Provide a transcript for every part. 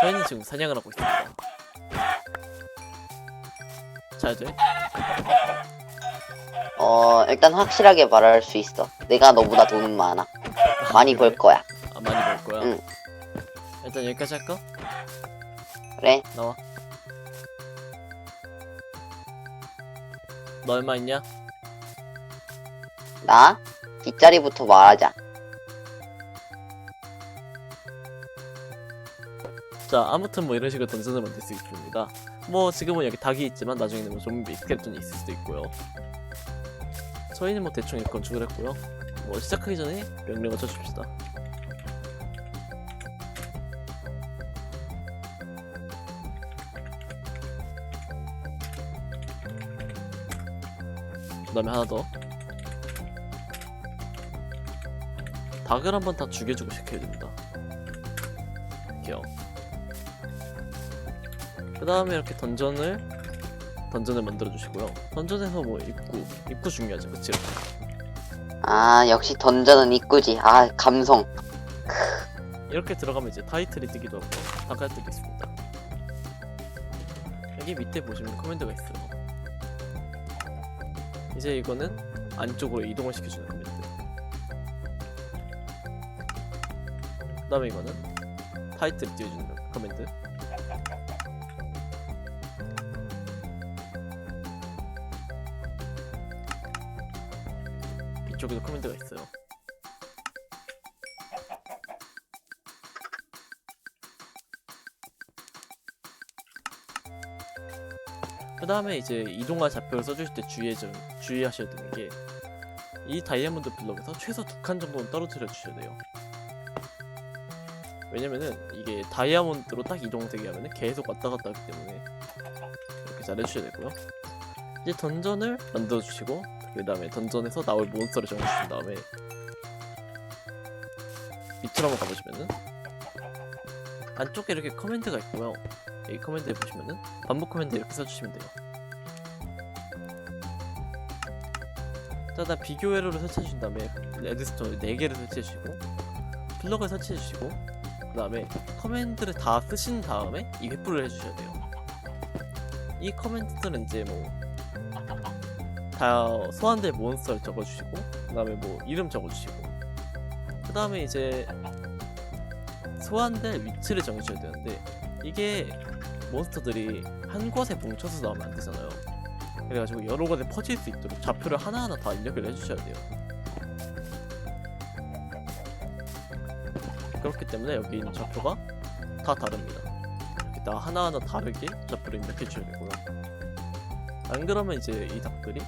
저희는 지금 사냥을 하고 있습니다. 잘 돼? 어 일단 확실하게 말할 수 있어. 내가 너보다 돈은 많아. 많이 벌 거야. 아 많이 벌 거야? 응. 일단 여기까지 할까? 그래? 나와. 너 얼마 있냐? 나 뒷자리부터 말하자. 자 아무튼 뭐 이런 식으로 던전을 만들 수 있습니다. 뭐 지금은 여기 닭이 있지만 나중에는 뭐 좀비 스켈레톤이 있을 수도 있고요. 저희는 뭐 대충 건축을 했고요. 뭐 시작하기 전에 명령을 쳐줍시다. 그 다음에 하나 더 닭을 한번 다 죽여주고 시켜야 됩니다 이렇게요 그 다음에 이렇게 던전을 던전을 만들어 주시고요. 던전에서 뭐 입구 입구 중요하죠 그치? 아 역시 던전은 입구지. 아 감성. 이렇게 들어가면 이제 타이틀이 뜨기도 하고 뜨기 있습니다. 여기 밑에 보시면 커맨드가 있어요. 이제 이거는 안쪽으로 이동을 시켜주는 커맨드. 그 다음에 이거는 타이틀을 띄워주는 커맨드 이쪽에도 커맨드가 있어요 그 다음에 이제 이동할 좌표를 써주실 때 주의해 주의하셔야 되는 게 이 다이아몬드 블럭에서 최소 두 칸 정도는 떨어뜨려 주셔야 돼요. 왜냐면은 이게 다이아몬드로 딱 이동되게 하면은 계속 왔다 갔다 하기 때문에 이렇게 잘 해주셔야 되고요. 이제 던전을 만들어 주시고 그 다음에 던전에서 나올 몬스터를 정해 주신 다음에 밑으로 한번 가보시면은 안쪽에 이렇게 커맨드가 있고요. 이 커맨드에 보시면은 반복 커맨드 이렇게 써주시면 돼요. 자, 일단 비교 회로를 설치해 주신 다음에 레드스톤을 4개를 설치해 주시고 블럭을 설치해 주시고 그 다음에 커맨드를 다 쓰신 다음에 이 횃불을 해주셔야 돼요. 이 커맨드들은 이제 뭐 다 소환될 몬스터를 적어주시고 그 다음에 뭐 이름 적어주시고 그 다음에 이제 소환될 위치를 정해줘야 되는데 이게 몬스터들이 한 곳에 뭉쳐서 나오면 안 되잖아요. 그래가지고 여러 곳에 퍼질 수 있도록 좌표를 하나하나 다 입력을 해주셔야 돼요. 그렇기 때문에 여기 있는 좌표가 다 다릅니다. 다 하나하나 다르게 좌표를 입력해 주셔야 되고요. 안 그러면 이제 이 닭들이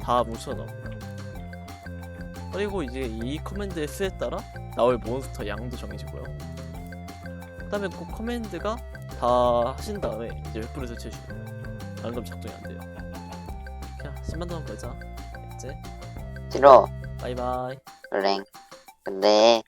다 뭉쳐 나옵니다. 그리고 이제 이 커맨드의 수에 따라 나올 몬스터 양도 정해지고요. 그다음에 그 커맨드가 다 하신 다음에 이제 횃불을 설치해 주시면 돼요. 안 그러면 작동이 안 돼요. 그냥 10만 원 벌자. 이제 싫어. 바이바이. 그래. 근데